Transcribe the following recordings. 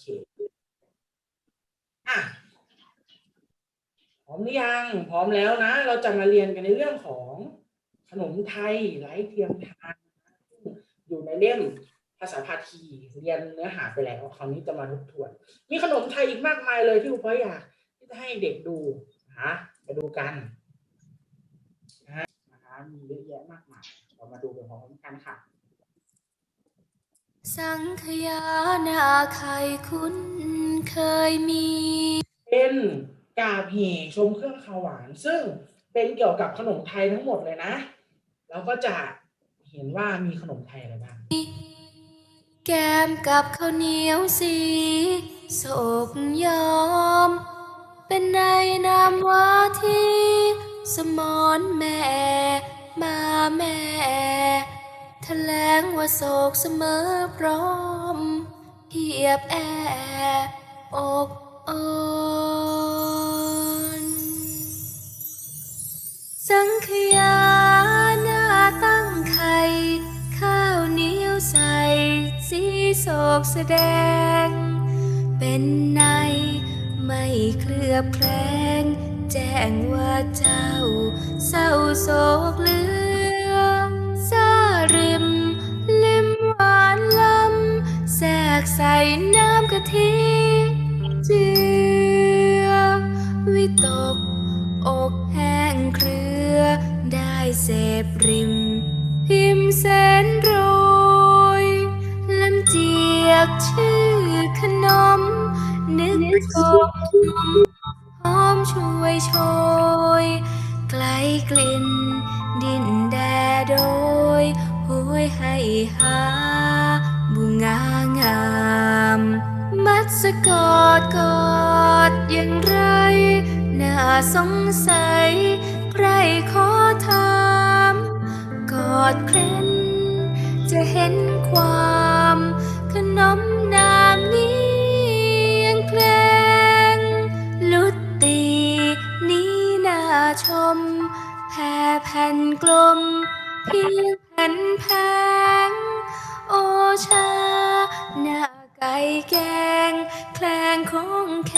เคอะพร้อมหรือยัง พร้อมแล้วนะ เราจะมาเรียนกันในเรื่องของขนมไทยไร้เทียมทาน อยู่ในเล่มภาษาพาทีเรียนเนื้อหาไปแล้วคราวนี้จะมาทบทวน มีขนมไทยอีกมากมายเลยที่ครูพ่อยากที่จะให้เด็กดูนะมาดูกันนะนะคะมีเยอะแยะมากมายเรามาดูไปพร้อมกันค่ะ สังขยานาไข่คุ้นเคยมี เป็นกาบเหชมเครื่องขาวหวาน ซึ่งเป็นเกี่ยวกับขนมไทยทั้งหมดเลยนะ แล้วก็จะเห็นว่ามีขนมไทยอะไรบ้าง แก้มกับข้าวเหนียวสีโศกยอม เป็นในนามว่าที่ สมอนแม่ มาแม่ แถลงว่าโศกเสมอพร้อมเทียบแบอกอ่อนสังขยาหน้าตั้งไข่ข้าวเหนียวใส่สีโศกแสดง เป็นในไม่เคลือบแคลงแจ้งว่าเจ้าเศร้าโศกเหลือ ริม ลิมหวานลำแทรกใส่น้ำกะทิเจือวิตก อกแห้งเครือ ได้เสพริม พิมพ์แสนโรยลำเจียกชื่อขนม นึกชมหอมช่วยโชยไกลกลิ่นดินแดโดยโหย ให้หาบุงางาม มัดสะกอดกอดอย่างไรน่าสงสัยใครขอถามกอดเคล้นจะเห็นความขนมนางนี้ยังแคลงลุตตีนี้น่าชมแผ่แผ่นกลมเพียง นแพงโอชา หน้าไก่แกง แคลงของแข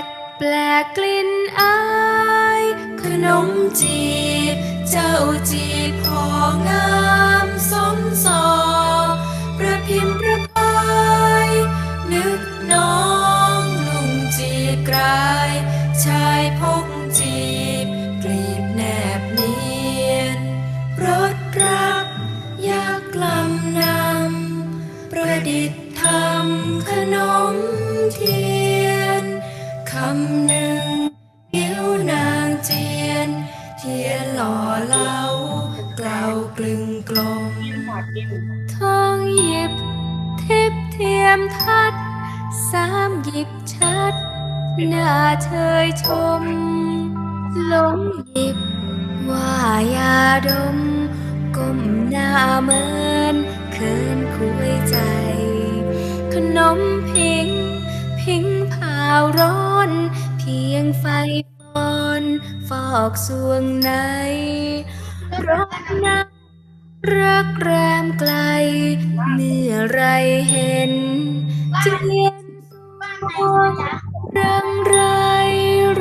ก แปลกกลิ่นอาย ขนมจีบ เจ้าจีบของงามสมสอประพิมพ์ประพาย นึกน้องลุงจีบกลาย มทัด สามหยิบชัด หน้าเชยชม หลงหยิบ ว่ายาดม ก้มหน้าเมินเคินคุยใจ ขนมพิง พิงเผาวร้อน เพียงไฟฟอน ฟอกสวงในร้อนนัก รักแรมไกล เมื่อไรเห็นเจียนสวงรังไร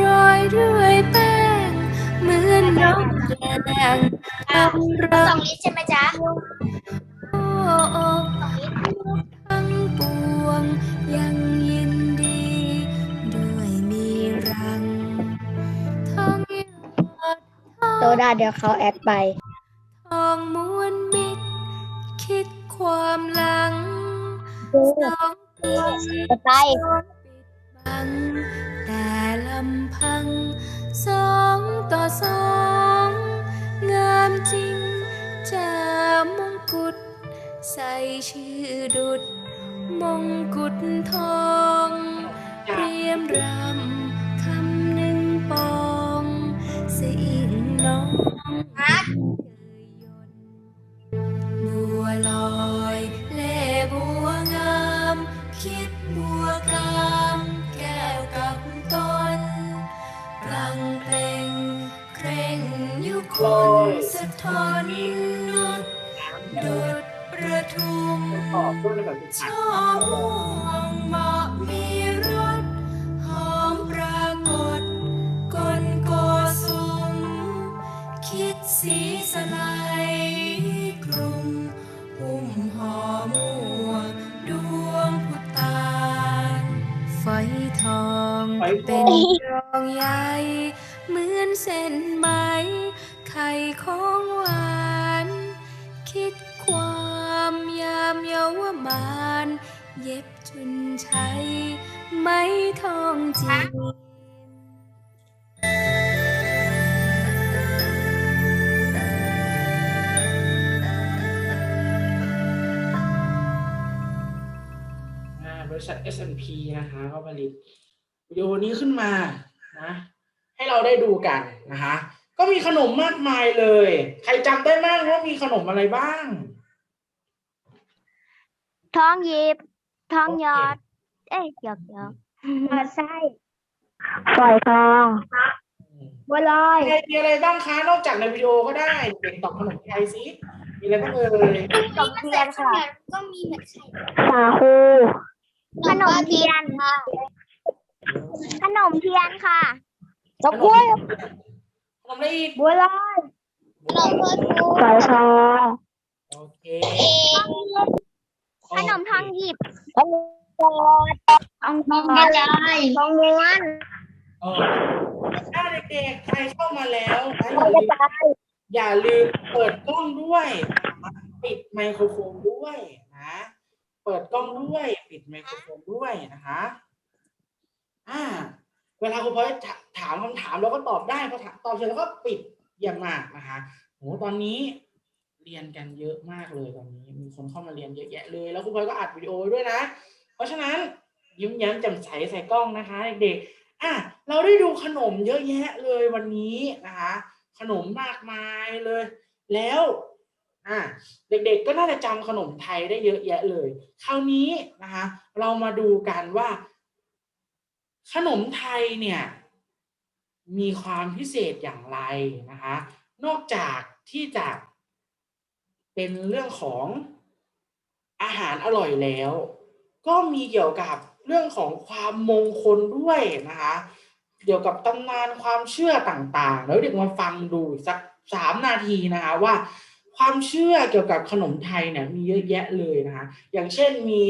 รอยด้วยแป้ง เหมือนนกแดงทำรัสองงลิตรใช่ไหมจ๊ะโอ้โอ้ทั้งปวงยังยินดี ด้วยมีรังทั้งยอด โซดาเดี๋ยวเขาแอดไป องม้วนมิตรคิดความหลัง สองปีไตล์สองปิดบัง แต่ลำพัง สองต่อสอง งามจริงจ่ามงกุฎใส่ชื่อดุด มงกุฎทองเรียมรำคำหนึ่งปอง สิ่งน้อง ลอยเล่บัวงาม คิดบัวกามแก้วกับต้นพลังเพลงเคร่งยุคนสะท้อนนุดดุดประทุมขอบคุณแบบช่อม่วง เป็นงรองใยเหมือนเส้นไหม ไข่ของหวาน คิดความยามเยาวมาน เย็บจุนใช้ไหมทองจีบริษัท S&P นะคะก็ผลิต วิดีโอนี้ขึ้นมานะให้เราได้ดูกันนะคะก็มีขนมมากมายเลย ใครจำได้บ้างว่ามีขนมอะไรบ้าง ท้องหยิบ ท้องหยอด เอ้ยหยอกหยอกไส้ฝอยทองบัวลอยมีอะไรมีอะไรบ้างคะ นอกจากในวิดีโอก็ได้เด็กตอบขนมไทยสิมีอะไรบ้างเอ่ยขนมเทียนค่ะก็มีเหมือนไข่สาคูขนมเทียนค่ะ ขนมเทียนค่ะขนมขนมอะไรอีกบัวลอยขนมเพื่อนฟูฝอยทองโอเคเองขนมทองหยิบขนมทองทองกระจายทองม้วนเออถ้าเด็กๆใครเข้ามาแล้วนะทองกระจายอย่าลืมเปิดกล้องด้วยนะปิดไมโครโฟนด้วยนะ เปิดกล้องด้วย ปิดไมโครโฟนด้วยนะคะ อ่า เวลาครูพอยถามคำถามเราก็ตอบได้พอถามตอบเสร็จแล้วก็ปิดเยี่ยมมากนะคะโหตอนนี้เรียนกันเยอะมากเลยตอนนี้ มีคนเข้ามาเรียนเยอะแยะเลย แล้วครูพอยก็อัดวิดีโอด้วยนะ เพราะฉะนั้นยิ้มแย้มแจ่มใสใส่กล้องนะคะเด็กๆอะเราได้ดูขนมเยอะแยะเลยวันนี้นะคะ ขนมมากมายเลย แล้วอะเด็กๆก็น่าจะจำขนมไทยได้เยอะแยะเลย คราวนี้นะคะ เรามาดูกันว่า ขนมไทยเนี่ยมีความพิเศษอย่างไรนะคะนอกจากที่จะเป็นเรื่องของอาหารอร่อยแล้ว ก็มีเกี่ยวกับเรื่องของความมงคลด้วยนะคะเกี่ยวกับตำนานความเชื่อต่างๆ แล้วเด็กมาฟังดูสักสามนาทีนะคะว่าความเชื่อเกี่ยวกับขนมไทยเนี่ยมีเยอะแยะเลยนะคะอย่างเช่นมี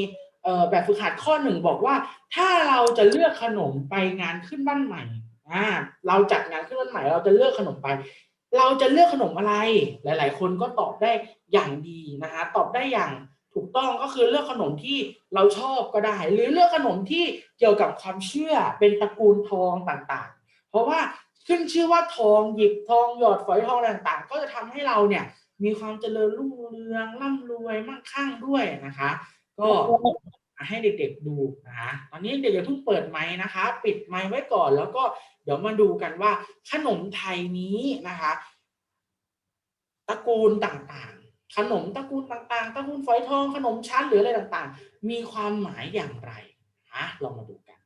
แบบฝึกหัดข้อหนึ่งบอกว่า ถ้าเราจะเลือกขนมไปงานขึ้นบ้านใหม่อ่าเราจัดงานขึ้นบ้านใหม่ เราจะเลือกขนมไป เราจะเลือกขนมอะไร หลาย ๆ คนก็ตอบได้อย่างดีนะคะตอบได้อย่างถูกต้องก็คือเลือกขนมที่เราชอบก็ได้ หรือเลือกขนมที่เกี่ยวกับความเชื่อเป็นตระกูลทองต่างๆ เพราะว่าขึ้นชื่อว่าทองหยิบทองหยอดฝอยทองต่างๆ ก็จะทำให้เราเนี่ยมีความเจริญรุ่งเรืองร่ำรวยมั่งคั่งด้วยนะคะ ก็ ให้เด็กๆดูนะตอนนี้เด็กอย่าเพิ่งเปิดไมค์นะคะ ปิดไมค์ไว้ก่อน แล้วก็เดี๋ยวมาดูกันว่าขนมไทยนี้นะคะตระกูลต่างๆ ขนมตระกูลต่างๆตระกูลฝอยทองขนมชั้นหรืออะไรต่างๆ มีความหมายอย่างไรนะลองมาดูกัน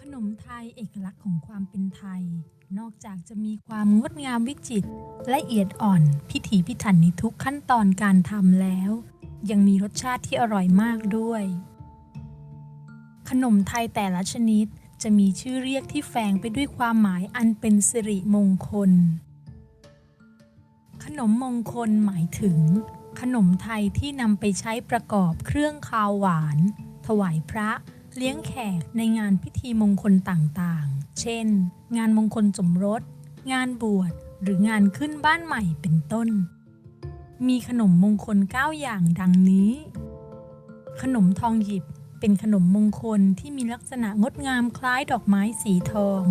ขนมไทยเอกลักษณ์ของความเป็นไทย นอกจากจะมีความงดงามวิจิตรละเอียดอ่อนพิถีพิถันในทุกขั้นตอนการทำแล้ว ยังมีรสชาติที่อร่อยมากด้วย ขนมไทยแต่ละชนิดจะมีชื่อเรียกที่แฝงไปด้วยความหมายอันเป็นสิริมงคล ขนมมงคลหมายถึง ขนมไทยที่นำไปใช้ประกอบเครื่องคาวหวาน ถวายพระ เลี้ยงแขกในงานพิธีมงคลต่างๆ เช่น งานมงคลสมรส งานบวช หรืองานขึ้นบ้านใหม่เป็นต้น มีขนมมงคล 9 อย่างดังนี้ ขนมทองหยิบเป็นขนมมงคลที่มีลักษณะงดงามคล้ายดอกไม้สีทอง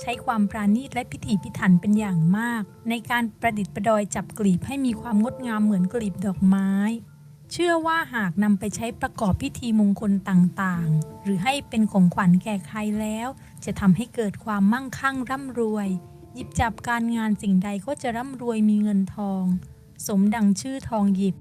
ใช้ความปราณีตและพิถีพิถันเป็นอย่างมาก ในการประดิษฐ์ประดอยจับกลีบให้มีความงดงามเหมือนกลีบดอกไม้ เชื่อว่าหากนำไปใช้ประกอบพิธีมงคลต่างๆ หรือให้เป็นของขวัญแก่ใครแล้ว จะทำให้เกิดความมั่งคั่งร่ำรวย หยิบจับการงานสิ่งใดก็จะร่ำรวยมีเงินทอง สมดังชื่อทองหยิบ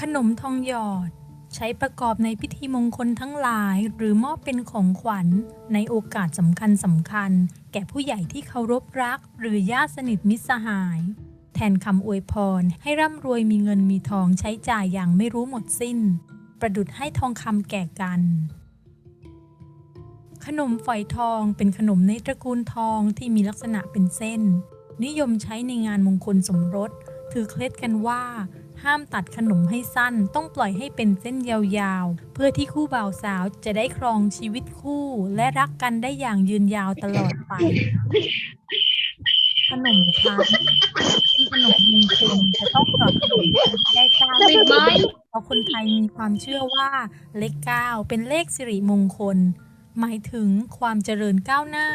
ขนมทองหยอด ใช้ประกอบในพิธีมงคลทั้งหลาย หรือมอบเป็นของขวัญ ในโอกาสสำคัญสำคัญ แก่ผู้ใหญ่ที่เคารพรัก หรือญาติสนิทมิตรสหาย แทนคำอวยพร ให้ร่ำรวยมีเงินมีทองใช้จ่ายอย่างไม่รู้หมดสิ้น ประดุดให้ทองคำแก่กันขนมฝอยทองเป็นขนมในตระกูลทองที่มีลักษณะเป็นเส้น นิยมใช้ในงานมงคลสมรส ถือเคล็ดกันว่า ห้ามตัดขนมให้สั้น ต้องปล่อยให้เป็นเส้นยาวๆ เพื่อที่คู่บ่าวสาวจะได้ครองชีวิตคู่ และรักกันได้อย่างยืนยาวตลอดไป ขนมชั้นเป็นขนมมงคลจะต้องหยอดขนมได้เก้าติดไเพราะคนไทยมีความเชื่อว่าเลขเก้าเป็นเลขสิริมงคล หมายถึงความเจริญก้าวหน้า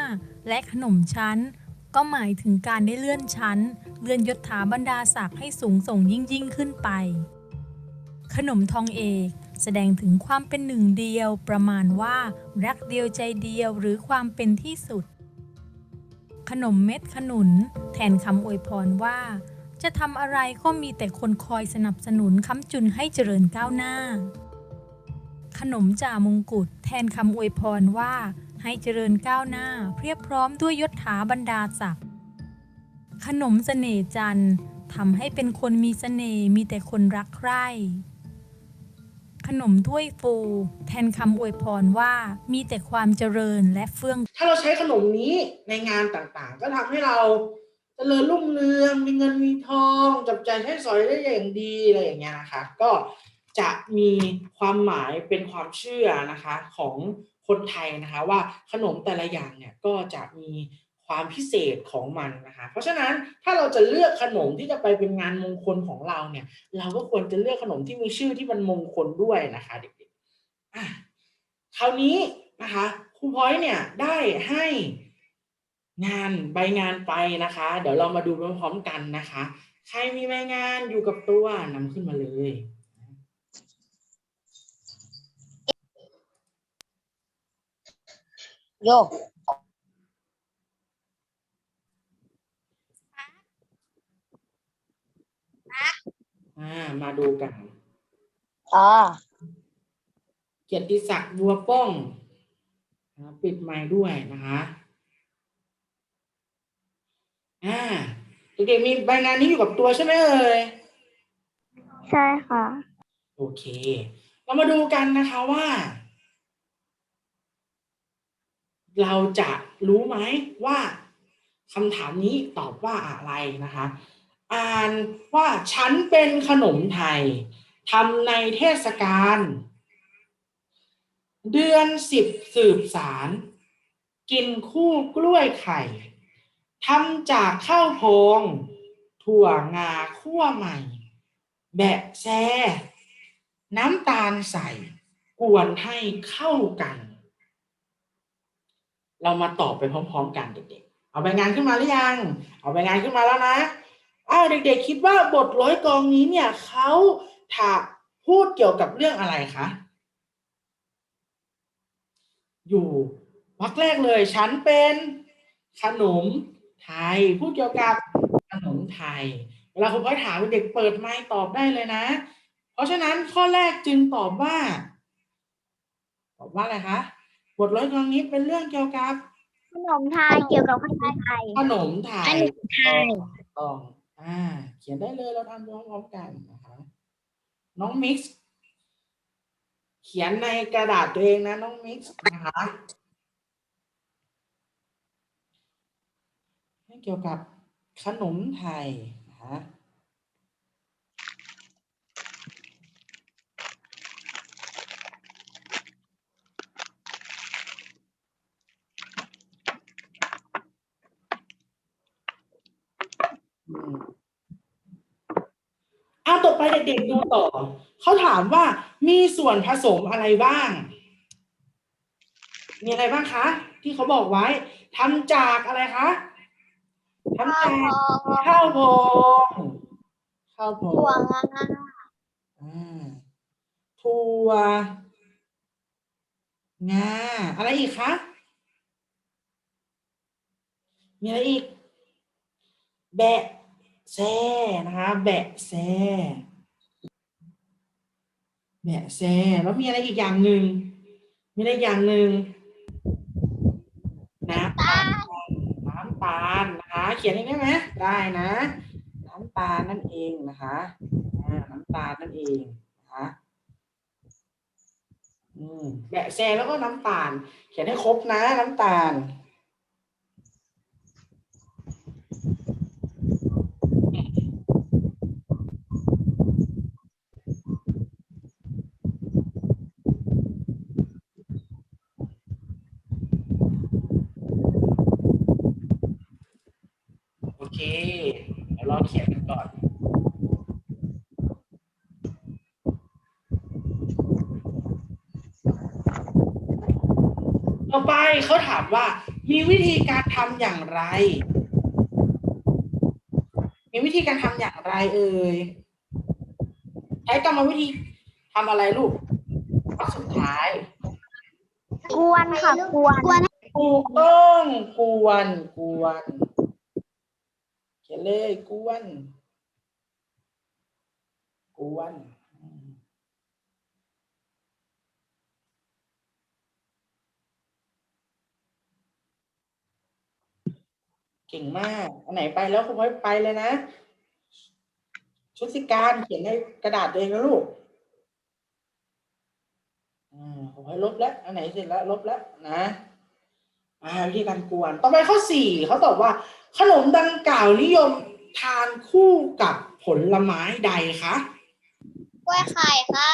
และขนมชั้น ก็หมายถึงการได้เลื่อนชั้น เลื่อนยศถาบรรดาศักดิ์ให้สูงส่งยิ่งยิ่งขึ้นไป ขนมทองเอกแสดงถึงความเป็นหนึ่งเดียว ประมาณว่า รักเดียวใจเดียวหรือความเป็นที่สุด ขนมเม็ดขนุน แทนคำอวยพรว่า จะทำอะไรก็มีแต่คนคอยสนับสนุนค้ำจุนให้เจริญก้าวหน้า ขนมจ่ามงกุฎแทนคำอวยพรว่า ให้เจริญก้าวหน้าเพียบพร้อมด้วยยศถาบรรดาศักดิ์ขนมเสน่ห์จันทร์ทำให้เป็นคนมีเสน่ห์มีแต่คนรักใคร่ ขนมถ้วยฟู แทนคำอวยพรว่ามีแต่ความเจริญและเฟื่อง ถ้าเราใช้ขนมนี้ในงานต่างๆ ก็ทำให้เราเจริญรุ่งเรืองมีเงินมีทองจับใจใช้สอยได้อย่างดีอะไรอย่างเงี้ยนะคะ ก็จะมีความหมายเป็นความเชื่อนะคะของ คนไทยนะคะว่าขนมแต่ละอย่างเนี่ยก็จะมีความพิเศษของมันนะคะเพราะฉะนั้นถ้าเราจะเลือกขนมที่จะไปเป็นงานมงคลของเราเนี่ย เราก็ควรจะเลือกขนมที่มีชื่อที่มันมงคลด้วยนะคะเด็กๆคราวนี้นะคะครูพลอยเนี่ยได้ให้งานใบงานไปนะคะ เดี๋ยวเรามาดูพร้อมๆกันนะคะ ใครมีใบงานอยู่กับตัวนำขึ้นมาเลย โยกอ่ามาดูกันอ๋อเกียรติศักดิ์บัวป้องนะปิดไมค์ด้วยนะคะอ่าเด็กๆมีใบงานนี้อยู่กับตัวใช่ไหมเอ่ยใช่ค่ะ โอเค เรามาดูกันนะคะว่า เราจะรู้ไหมว่าคำถามนี้ตอบว่าอะไรนะคะ อ่านว่าฉันเป็นขนมไทยทำในเทศกาลเดือนสิบสืบสาร กินคู่กล้วยไข่ทำจากข้าวโพง ถั่วงาคั่วใหม่ แบะแซน้ำตาลใส่กวนให้เข้ากัน เรามาตอบไปพร้อม ๆ กันเด็กๆ เอาใบงานขึ้นมาหรือยัง เอาใบงานขึ้นมาแล้วนะอ้าวเด็กๆ คิดว่าบทร้อยกองนี้เนี่ยเขาถาพูดเกี่ยวกับเรื่องอะไรคะ อยู่วรรคแรกเลย ฉันเป็นขนมไทย พูดเกี่ยวกับขนมไทย เวลาคุณพ่อถามเด็กเปิดไมค์ตอบได้เลยนะ เพราะฉะนั้นข้อแรกจึงตอบว่า ตอบว่าอะไรคะ บทร้อยกองนี้เป็นเรื่องเกี่ยวกับขนมไทยเกี่ยวกับขนมไทยขนมไทยขนมไทยถูกต้องอ่า เขียนได้เลยเราทำพร้อมๆกันนะคะน้องมิกซ์เขียนในกระดาษตัวเองนะน้องมิกซ์นะคะให้เกี่ยวกับขนมไทยนะคะ เอาต่อไปเด็กๆดูต่อ เขาถามว่ามีส่วนผสมอะไรบ้าง มีอะไรบ้างคะ ที่เขาบอกไว้ทำจากอะไรคะทำจากข้าวโพงข้าวโพงถั่วงาอ่าถั่วงาอะไรอีกคะมีอะไรอีก แบะ แซนะคะ แบะแซ่แบะแซ่แล้วมีอะไรอีกอย่างหนึ่งมีอะไรอย่างหนึ่งน้ำตาลน้ำตาลนะคะเขียนได้ไหมได้นะ น้ำตาลนั่นเองนะคะน้ำตาลนั่นเองนะคะแบะแซแล้วก็น้ำตาล เขียนให้ครบนะ น้ำตาล อ เดี๋ยวเราเขียน กันก่อนต่อไปเขาถามว่า มีวิธีการทำอย่างไร มีวิธีการทำอย่างไรเอ่ยใช้กรรมวิธีทำอะไรลูกข้อสุดท้าย กวนค่ะกวนถูกต้องกวนกวนเขียนเลยกวน กวนเก่งมาก อันไหนไปแล้วคุณพ่อยไปเลยนะ ชุดสิการเขียนในกระดาษตัวเองนะลูก อ่าผมให้ลบแล้ว อันไหนเสร็จแล้ว ลบแล้วนะ อ่าวิธีการกวน ต่อไปข้อสี่เขาตอบว่า ขนมดังกล่าวนิยมทานคู่กับผลไม้ใดคะ ล้วยไข่ค่ะ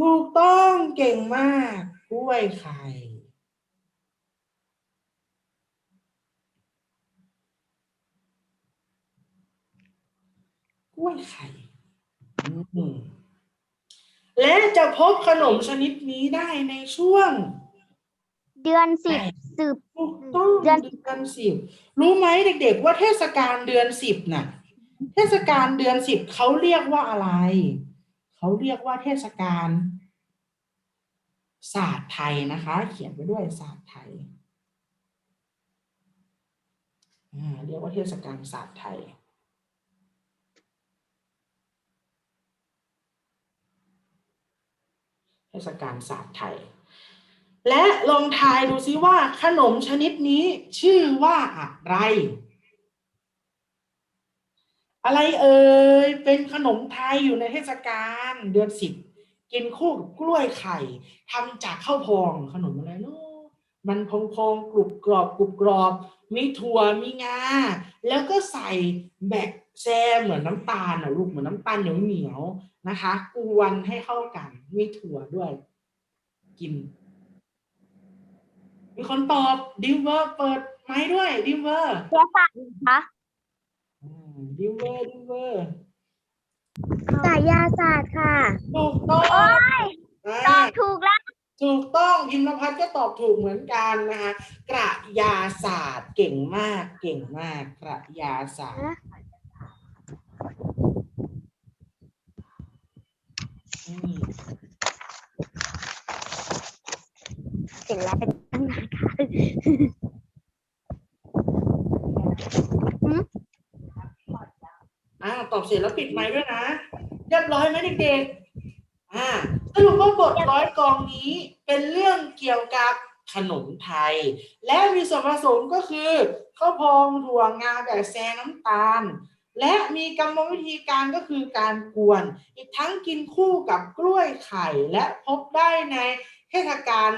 ถูกต้องเก่งมากกล้วยไข่ กล้วยไข่อืมและจะพบขนมชนิดนี้ได้ในช่วง เดือนสิบสืบ ถูกต้องเดืเดืออน นสิบรู้ไหมเด็กๆ ว่าเทศกาลเดือนสิบน่ะ เทศกาลเดือนสิบเขาเรียกว่าอะไร เขาเรียกว่าเทศกาลศาสตร์ไทยนะคะ เขียนไปด้วยศาสตร์ไทยเรียกว่าเทศกาลศาสตร์ไทย เทศกาลศาสตร์ไทย และลองทายดูซิว่าขนมชนิดนี้ชื่อว่าอะไร อะไรเอ่ยเป็นขนมไทยอยู่ในเทศกาลเดือนสิบกินคู่กับกล้วยไข่ทำจากข้าวพองขนมอะไรเนาะมันพองพองๆกรุบกรอบกรุบกรอบ มีถั่วมีงาแล้วก็ใส่แบกแซมเหมือนน้ำตาลนะลูกเหมือนน้ำตาลเหนียวเหนียวๆนะคะ กวนให้เข้ากัน มีถั่วด้วย กิน มีคนตอบดิวเวอร์เปิดไม้ด้วยดิวเวอร์เพื่อสัตว์คะ ดิวเวอร์ดิวเวอร์สายยาศาสตร์ค่ะ ถูกต้องโอ้ยอ่าตอบถูกแล้ว ถูกต้องพิมพ์พัฒน์ก็ตอบถูกเหมือนกันนะคะกระยาศาสตร์เก่งมากเก่งมากกระยาศาสตร์อืมเสร็จแล้วเป็นตั้งนานค่ะ อ่า ตอบเสร็จแล้วปิดไมค์ด้วยนะเรียบร้อยไหมเด็กๆอ่าสรุปว่าบทร้อยกองนี้เป็นเรื่องเกี่ยวกับขนมไทย และมีส่วนผสมก็คือข้าวพองถั่วงาแบบแซน้ำตาล และมีกรรมวิธีการก็คือการกวน อีกทั้งกินคู่กับกล้วยไข่และพบได้ในเทศกาล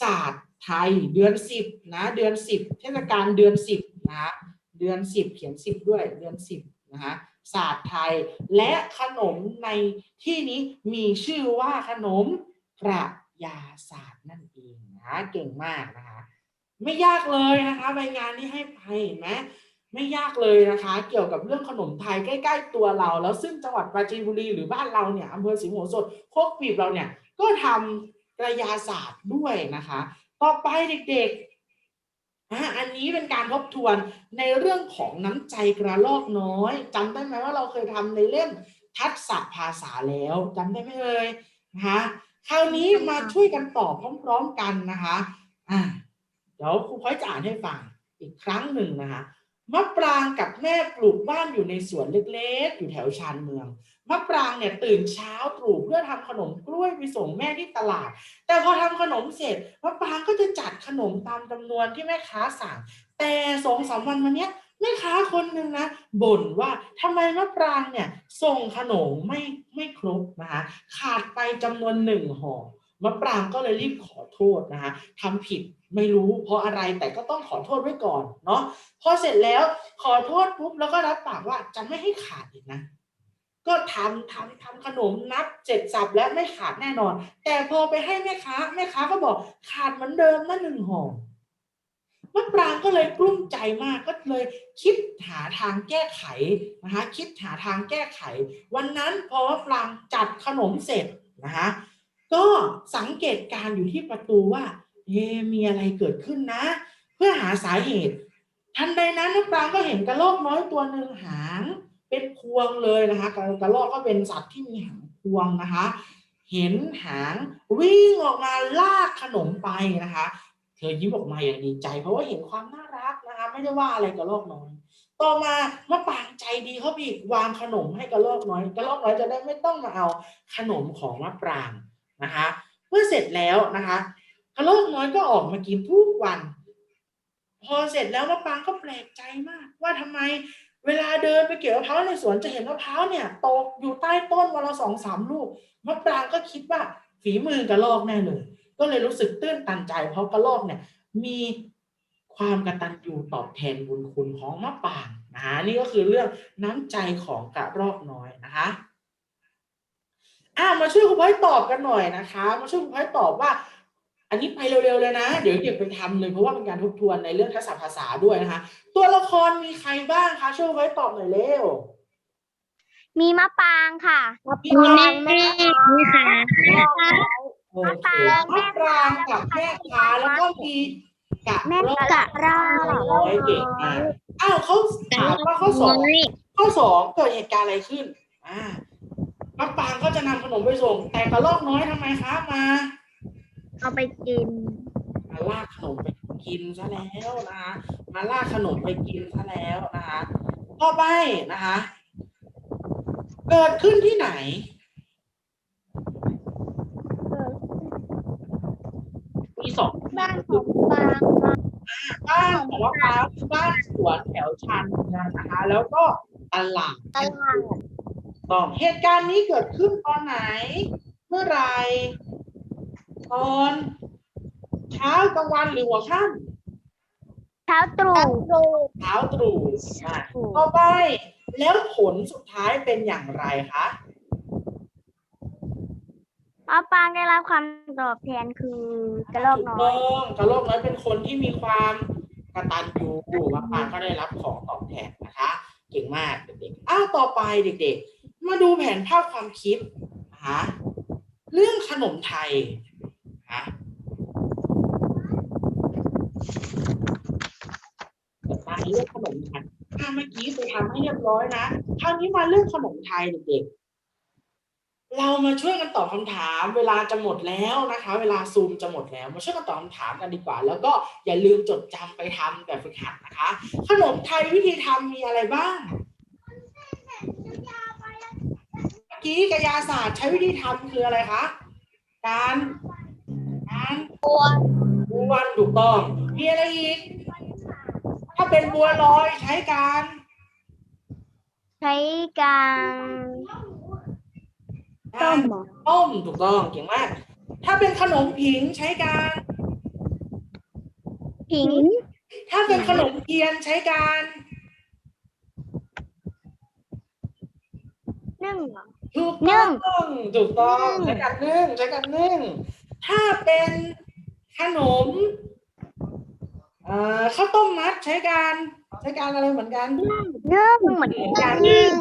ศาสตร์ไทยเดือนสิบนะเดือนสิบเทศกาลเดือนสิบนะเดือนสิบเขียนสิบด้วยเดือนสิบนะคะ ศาสตร์ไทย และขนมในที่นี้มีชื่อว่าขนมกระยาศาสตร์นั่นเองนะเก่งมากนะคะ ไม่ยากเลยนะคะใบงานที่ให้ไปเห็นไหมไม่ยากเลยนะคะ เกี่ยวกับเรื่องขนมไทยใกล้ ๆ ตัวเรา แล้วซึ่งจังหวัดปราจีนบุรีหรือบ้านเราเนี่ยอำเภอสิงห์โหสดโคกปีบเราเนี่ยก็ทำกระยาศาสตร์ด้วยนะคะ ต่อไปเด็กๆ อะอันนี้เป็นการทบทวนในเรื่องของน้ำใจกระลอกน้อยจำได้ไหมว่าเราเคยทำในเล่มทักษะภาษาแล้วจำได้ไหมเอ่ยนะคะคราวนี้มาช่วยกันตอบพร้อม ๆกันนะคะอะเดี๋ยวครูพ้อยจะอ่านให้ฟังอีกครั้งหนึ่งนะคะมะปรางกับแม่ปลูกบ้านอยู่ในสวนเล็กๆ อยู่แถวชานเมือง มะปรางเนี่ยตื่นเช้าตรู่เพื่อทำขนมกล้วยไปส่งแม่ที่ตลาด แต่พอทำขนมเสร็จมะปรางก็จะจัดขนมตามจำนวนที่แม่ค้าสั่ง แต่สองสามวันมาเนี้ยแม่ค้าคนหนึ่งนะบ่นว่าทำไมมะปรางเนี่ยส่งขนมไม่ไม่ครบนะคะขาดไปจำนวนหนึ่งห่อมะปรางก็เลยรีบขอโทษนะคะทำผิดไม่รู้เพราะอะไรแต่ก็ต้องขอโทษไว้ก่อนเนาะพอเสร็จแล้วขอโทษปุ๊บแล้วก็รับปากว่าจะไม่ให้ขาดอีกนะ ก็ทำทำทำขนมนับเจ็ดสับและไม่ขาดแน่นอน แต่พอไปให้แม่ค้าแม่ค้าก็บอกขาดเหมือนเดิมนั่นหนึ่งห่อมะปรางก็เลยกลุ้มใจมากก็เลยคิดหาทางแก้ไขนะคะคิดหาทางแก้ไข วันนั้นพอมะปรางจัดขนมเสร็จนะคะก็สังเกตการอยู่ที่ประตูว่าเอ๊มีอะไรเกิดขึ้นนะ เพื่อหาสาเหตุ ทันใดนั้นมะปรางก็เห็นกระรอกน้อยตัวหนึ่งหาง เป็นพวงเลยนะคะกระรอกก็เป็นสัตว์ที่มีหางพวงนะคะ เห็นหางวิ่งออกมาลากขนมไปนะคะ เธอยิ้มออกมาอย่างดีใจ เพราะว่าเห็นความน่ารักนะคะ ไม่ได้ว่าอะไรกระรอกน้อยต่อมามะปรางใจดีเขาไปอีกวางขนมให้กระรอกน้อยกระรอกน้อยจะได้ไม่ต้องมาเอาขนมของมะปรางนะคะเมื่อเสร็จแล้วนะคะกระรอกน้อยก็ออกมากินทุกวัน พอเสร็จแล้วมะปรางก็แปลกใจมาก ว่าทำไม เวลาเดินไปเก็บมะพร้าวในสวนจะเห็นมะพร้าวเนี่ยตกอยู่ใต้ต้นวันละสองสามลูกมะปรางก็คิดว่าฝีมือกระรอกแน่เลยก็เลยรู้สึกตื้นตันใจ เพราะกระรอกเนี่ยมีความกระตัญญูตอบแทนบุญคุณของมะปรางนะคะนี่ก็คือเรื่องน้ำใจของกระรอกน้อยนะคะอ้ามาช่วยคุณพ้อยตอบกันหน่อยนะคะ มาช่วยคุณพ้อยตอบว่า อันนี้ไปเร็วๆเลยนะ เดี๋ยวเก็บไปทำเลยเพราะว่าเป็นการทบทวนในเรื่องทักษะภาษาด้วยนะคะ ตัวละครมีใครบ้างคะช่วยคุณพ้อยตอบหน่อยเร็วมีมะปรางค่ะมีแม่แม่ค่ะโอเคมะปรางกับแม่ค้าแล้วก็มีกะแม่รอกกะรอกโอ้ยเก่งมากอ้าวเขาถามว่าข้อสองข้อสองเกิดเหตุการณ์อะไรขึ้นอ่ามะปรางก็จะนำขนมไปส่ง แต่กระรอกน้อยทำไมคะมา เอาไปกิน มาลากขนมไปกินซะแล้วนะคะมาลากขนมไปกินซะแล้วนะคะต่อไปนะคะ เกิดขึ้นที่ไหน มีสองบ้านของปาง บ้านของมะพร้าวคือบ้านสวนแถวชานเมืองนะคะ แล้วก็ตลาดตลาดต้องเหตุการณ์นี้เกิดขึ้นตอนไหน เมื่อไหร ตอนเช้ากลางวันหรือหัวค่เช้าตรู่ำเช้าตรู่อะต่อไป แล้วผลสุดท้ายเป็นอย่างไรคะมะปรางได้รับความตอบแทนคือกระรอกน้อถูยต้องกระโลกน้อยเป็นคนที่มีความกตัญญูมะปรางก็ได้รับของตอบแทนนะคะ เก่งมากเด็กๆอ้าวต่อไปเด็ก ๆ มาดูแผนภาพความคิดนะคะเรื่องขนมไทย นะคะต่อไปเรื่องขนมไทยถ้าเมื่อกี้ไปทำให้เรียบร้อยนะ คราวนี้มาเรื่องขนมไทยเด็กๆ เรามาช่วยกันตอบคำถาม เวลาจะหมดแล้วนะคะ เวลาซูมจะหมดแล้ว มาช่วยกันตอบคำถามกันดีกว่า แล้วก็อย่าลืมจดจำไปทำแบบฝึกหัดนะคะ ขนมไทยวิธีทำมีอะไรบ้าง เมื่อกี้กายาศาสตร์ใช้วิธีทำคืออะไรคะ การการ บัวบัวถูกต้อง มีอะไรอีก ถ้าเป็นบัวลอยใช้การ ใช้การต้มต้มถูกต้องเก่งมาก ถ้าเป็นขนมผิงใช้การผิง ถ้าเป็นขนมเทียนใช้การนึ่งถูกนึ่ต้องถูกต้องใช้การนึ่งใช้การนึ่ง ถ้าเป็นขนมเอ่อข้าวต้มมัดใช้การใช้การอะไรเหมือนกันนึ่งเหมือนกันนึ่ง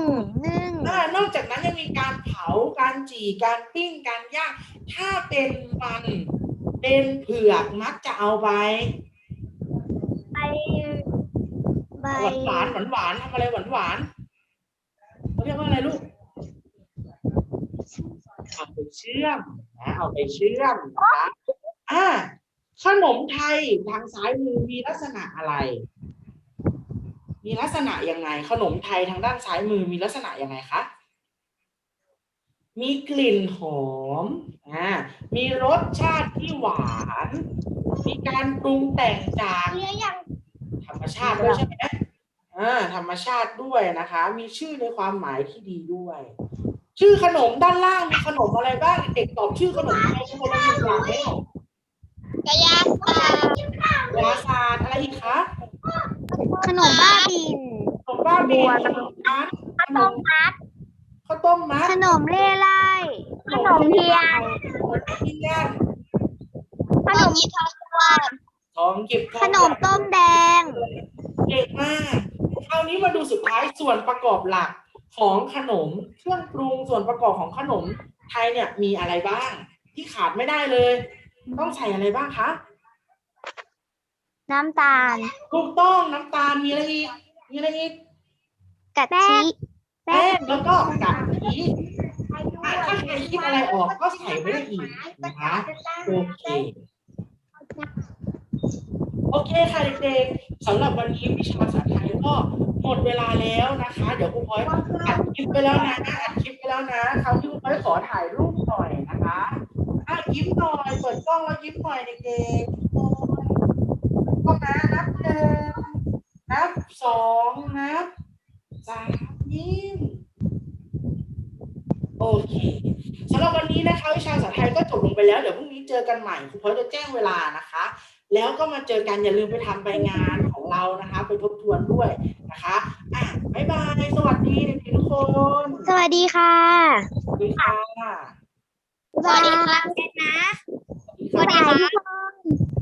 นึ่งอ่านอกจากนั้นยังมีการเผาการจี่การปิ้งการย่างถ้าเป็นมันเป็นเผือกมักจะเอาไปใบใบหวานหวานหวานๆทำอะไรหวานหวานๆเขาเรียกว่าอะไรลูกเอาไปเชื่อม นะเอาไปเชื่อมนะคะอ่าขนมไทยทางซ้ายมือมีลักษณะอะไร มีลักษณะยังไง ขนมไทยทางด้านซ้ายมือมีลักษณะยังไงคะมีกลิ่นหอมอ่ามีรสชาติที่หวาน มีการปรุงแต่งจากเรียยังธรรมชาติด้วยใช่ไหมอ่าธรรมชาติด้วยนะคะ มีชื่อในความหมายที่ดีด้วย ชื่อขนมด้านล่างมีขนมอะไรบ้างเด็กตอบชื่อขนมไทยคนละหนึ่งอย่างแล้วกระยาศาสตร์ยาศาสตร์อะไรอีกคะขนมบ้าบินขนมบ้าบินบัวขนมมัดข้าวต้มมัดข้าวต้มมัดขนมเล่ไล่ขนมเทียนขนมเทียนขนมมีทอดกรอบทอองเก็บทองขนมต้มแดง เก่งมากคราวนี้มาดูสุดท้ายส่วนประกอบหลัก ของขนมเครื่องปรุงส่วนประกอบของขนมไทยเนี่ยมีอะไรบ้าง ที่ขาดไม่ได้เลย ต้องใส่อะไรบ้างคะน้ำตาลถูกต้องน้ำตาลมีอะไรอีกมีอะไรอีกกะทิแป้งแล้วก็กะทิอะถ้าใครคิดอะไรออกก็ใส่ไม่ได้อีกนะคะโอเค โอเคค่ะเด็กๆสำหรับวันนี้วิชาภาษาไทยก็หมดเวลาแล้วนะคะ เดี๋ยวครูพลอยอัดคลิปไปแล้วนะอัดคลิปไปแล้วนะคราวที่ครูพลอยขอถ่ายรูปหน่อยนะคะอะยิ้มหน่อยเปิดกล้องแล้วยิ้มหน่อยเด็กๆกล้องนะนับหนึ่งนับสองนับสามยิ้มโอเคสำหรับวันนี้นะคะวิชาภาษาไทยก็จบลงไปแล้ว เดี๋ยวพรุ่งนี้เจอกันใหม่ครูพลอยจะแจ้งเวลานะคะ แล้วก็มาเจอกันอย่าลืมไปทำใบงานของเรานะคะ ไปทบทวนด้วยนะคะอะบ๊ายบายสวัสดีเด็กๆทุกคนสวัสดีค่ะ สวัสดีค่ะสวัสดีครับสวัสดีทุกคน